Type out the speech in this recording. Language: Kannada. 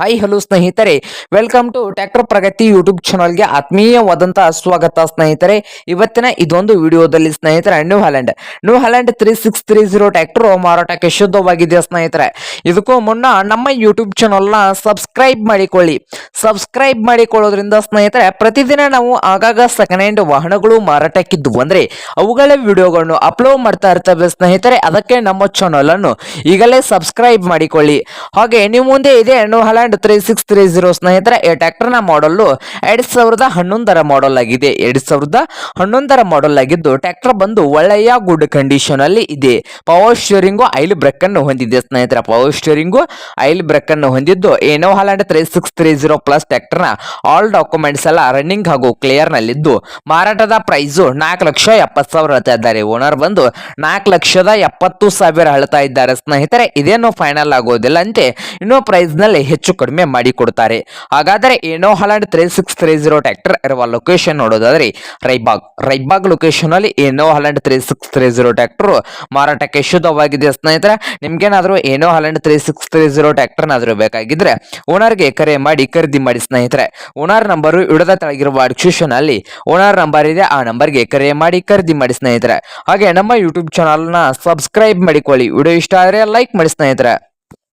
ಹಾಯ್ ಹಲೋ ಸ್ನೇಹಿತರೆ. Welcome to tractor Pragati YouTube ಚಾನಲ್ಗೆ ಆತ್ಮೀಯವಾದಂತಹ ಸ್ವಾಗತ, ಸ್ನೇಹಿತರೆ. ಇವತ್ತಿನ ಇದೊಂದು ವಿಡಿಯೋದಲ್ಲಿ, ಸ್ನೇಹಿತರೆ New Holland New Holland three six three zero tractor ಮಾರಾಟಕ್ಕೆ ಶುದ್ಧವಾಗಿದೆ ಸ್ನೇಹಿತರೆ. ಇದಕ್ಕೂ ಮುನ್ನ ನಮ್ಮ ಯೂಟ್ಯೂಬ್ ಚಾನಲ್ನ ಸಬ್ಸ್ಕ್ರೈಬ್ ಮಾಡಿಕೊಳ್ಳಿ. ಸಬ್ಸ್ಕ್ರೈಬ್ ಮಾಡಿಕೊಳ್ಳೋದ್ರಿಂದ, ಸ್ನೇಹಿತರೆ, ಪ್ರತಿದಿನ ನಾವು ಆಗಾಗ ಸೆಕೆಂಡ್ ಹ್ಯಾಂಡ್ ವಾಹನಗಳು ಮಾರಾಟಕ್ಕಿದ್ದು ಅಂದರೆ, ಅವುಗಳ ವಿಡಿಯೋಗಳನ್ನು ಅಪ್ಲೋಡ್ ಮಾಡ್ತಾ ಇರ್ತವೆ, ಸ್ನೇಹಿತರೆ. ಅದಕ್ಕೆ ನಮ್ಮ ಚಾನಲನ್ನು ಈಗಲೇ ಸಬ್ಸ್ಕ್ರೈಬ್ ಮಾಡಿಕೊಳ್ಳಿ. ಹಾಗೆ, ನಿಮ್ಮ ಮುಂದೆ ಇದೆ new three six three zero ಸ್ನೇಹಿತರೆ, ಈ ನ ಮಾಡಲ್ಲು ಎರಡ್ ಸಾವಿರದ ಹನ್ನೊಂದರ ಮಾಡಲ್ ಆಗಿದೆ. ಎರಡ್ ಸಾವಿರದ ಹನ್ನೊಂದರ ಮಾಡಲ್ ಆಗಿದ್ದು ಟ್ಯಾಕ್ಟರ್ ಬಂದು ಒಳ್ಳೆಯ ಗುಡ್ ಕಂಡೀಷನ್ ಅಲ್ಲಿ ಇದೆ. ಪವರ್ ಸ್ಟೋರಿಂಗ್ ಐಲ್ ಬ್ರೇಕ್ ಅನ್ನು ಹೊಂದಿದೆ ಸ್ನೇಹಿತರ. ಪವರ್ ಸ್ಟೋರಿಂಗ್ ಐಲ್ ಬ್ರೇಕ್ ಅನ್ನು ಹೊಂದಿದ್ದು new Holland three six three zero plus ಟ್ರ್ಯಾಕ್ಟರ್ನ ಆಲ್ ಡಾಕ್ಯುಮೆಂಟ್ಸ್ ಎಲ್ಲ ರನ್ನಿಂಗ್ ಹಾಗೂ ಕ್ಲಿಯರ್ ನಲ್ಲಿದ್ದು. ಮಾರಾಟದ ಪ್ರೈಸು ನಾಲ್ಕು ಲಕ್ಷ ಎಪ್ಪತ್ತು ಸಾವಿರ ಇದ್ದಾರೆ. ಓನರ್ ಬಂದು ನಾಲ್ಕು ಲಕ್ಷದ ಎಪ್ಪತ್ತು ಸಾವಿರ ಅಳತಾ ಇದ್ದಾರೆ ಸ್ನೇಹಿತರೆ. ಇದೇನು ಫೈನಲ್ ಆಗೋದಿಲ್ಲ ಅಂತೆ. ಇನ್ನೂ ಪ್ರೈಸ್ನಲ್ಲಿ ಹೆಚ್ಚು ಕಡಿಮೆ ಮಾಡಿಕೊಡುತ್ತಾರೆ. ಹಾಗಾದರೆ ಏನೋ Holland three six three zero tractor ಇರುವ ಲೊಕೇಶನ್ ನೋಡೋದಾದ್ರೆ ರೈಬಾಗ್. ರೈಬಾಗ್ ಲೊಕೇಶನ್ ಅಲ್ಲಿ ಏನೋ Holland three six three zero tractor ಮಾರಾಟಕ್ಕೆ ಶುದ್ಧವಾಗಿದೆ ಸ್ನೇಹಿತರೆ. ನಿಮ್ಗೇನಾದರೂ ಏನೋ Holland three six three zero ಟ್ರ್ಯಾಕ್ಟರ್ನಾದರೂ ಬೇಕಾಗಿದ್ರೆ ಓನರ್ಗೆ ಕರೆ ಮಾಡಿ ಖರೀದಿ ಮಾಡಿ ಸ್ನೇಹಿತರೆ. ಓನರ್ ನಂಬರು ಇಡದ ತಳಗಿರುವ ಡಿಸ್ಕ್ರಿಪ್ಷನ್ ಅಲ್ಲಿ ಓನರ್ ನಂಬರ್ ಇದೆ, ಆ ನಂಬರ್ಗೆ ಕರೆ ಮಾಡಿ ಖರೀದಿ ಮಾಡಿ ಸ್ನೇಹಿತರೆ. ಹಾಗೆ ನಮ್ಮ ಯೂಟ್ಯೂಬ್ ಚಾನಲ್ನ ಸಬ್ಸ್ಕ್ರೈಬ್ ಮಾಡಿಕೊಳ್ಳಿ. ವಿಡಿಯೋ ಇಷ್ಟ ಆದರೆ ಲೈಕ್ ಮಾಡಿ ಸ್ನೇಹಿತರೆ.